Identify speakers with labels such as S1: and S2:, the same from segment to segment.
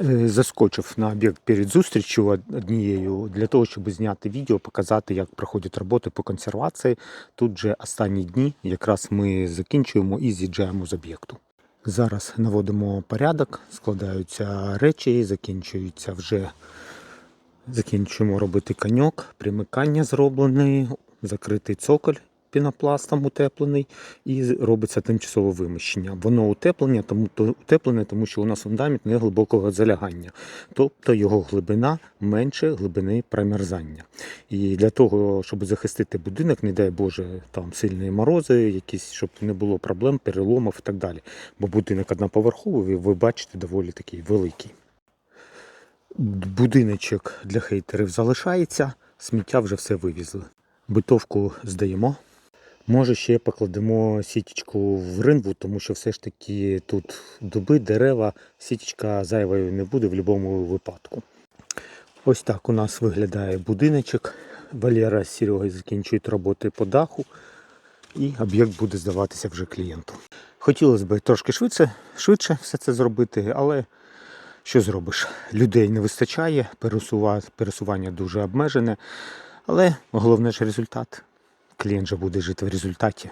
S1: Е, Заскочив на об'єкт перед зустрічю однією для того, щоб зняти відео, показати, як проходять роботи по консервації. Тут же останні дні якраз ми закінчуємо і з'їжджаємо з об'єкту. Зараз наводимо порядок, складаються речі, закінчуються вже закінчуємо робити каньок, примикання зроблене, закритий цоколь пінопластом утеплений і робиться тимчасове виміщення. Воно утеплення, тому то утеплене, тому що у нас фундамент не глибокого залягання, тобто його глибина менше глибини промерзання. І для того, щоб захистити будинок, не дай Боже, там сильні морози, якісь, щоб не було проблем, переломів і так далі. Бо будинок одноповерховий, ви бачите, доволі такий великий. Будиночок для хейтерів залишається, сміття вже все вивезли. Битовку здаємо. Може, ще покладемо сітечку в ринву, тому що все ж таки тут дуби, дерева, сітечка зайвою не буде в будь-якому випадку. Ось так у нас виглядає будиночок. Валера з Серегою закінчують роботи по даху, і об'єкт буде здаватися вже клієнту. Хотілося б трошки швидше, швидше все це зробити, але що зробиш? Людей не вистачає, пересування дуже обмежене, але головне ж результат. Клієнт же буде жити в результаті.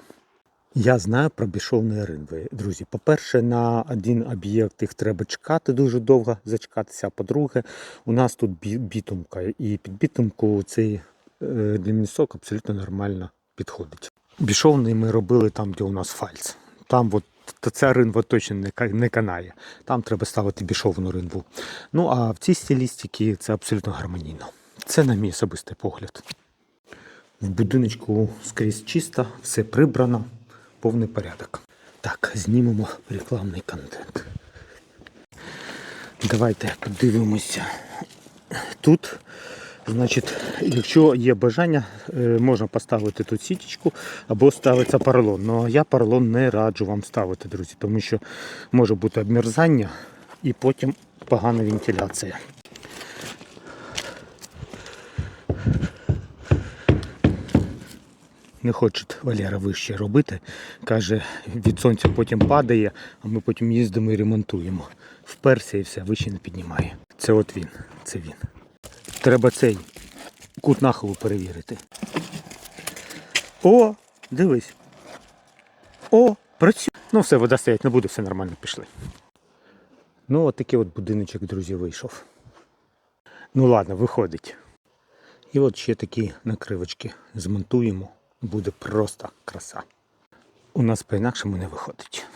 S1: Я знаю про бішовні ринви. Друзі, по-перше, на один об'єкт їх треба чекати дуже довго зачекатися. А по-друге, у нас тут бітумка, і під бітумку цей е, абсолютно нормально підходить. Бішовний ми робили там, де у нас фальц. Там от ця ринва точно не канає. Там треба ставити бішовну ринву. Ну а в цій стилістиці це абсолютно гармонійно. Це на мій особистий погляд. В будиночку скрізь чисто, все прибрано, повний порядок. Так, знімемо рекламний контент. Давайте подивимося. Тут, значить, якщо є бажання, е, можна поставити тут сіточку або ставиться поролон. Але я поролон не раджу вам ставити, друзі, тому що може бути обмерзання і потім погана вентиляція. Не хоче Валера вище робити. Каже, від сонця потім падає, а ми потім їздимо і ремонтуємо. Вперся і все, вище не піднімає. Це от він. Це він. Треба цей кут нахилу перевірити. О, дивись. О, працює. Ну все, вода стоять не буде, все нормально, пішли. Ну, от такий от будиночок, друзі, вийшов. Ну ладно, виходить. І от ще такі накривочки змонтуємо. Буде просто краса. У нас по-інакшому не виходить.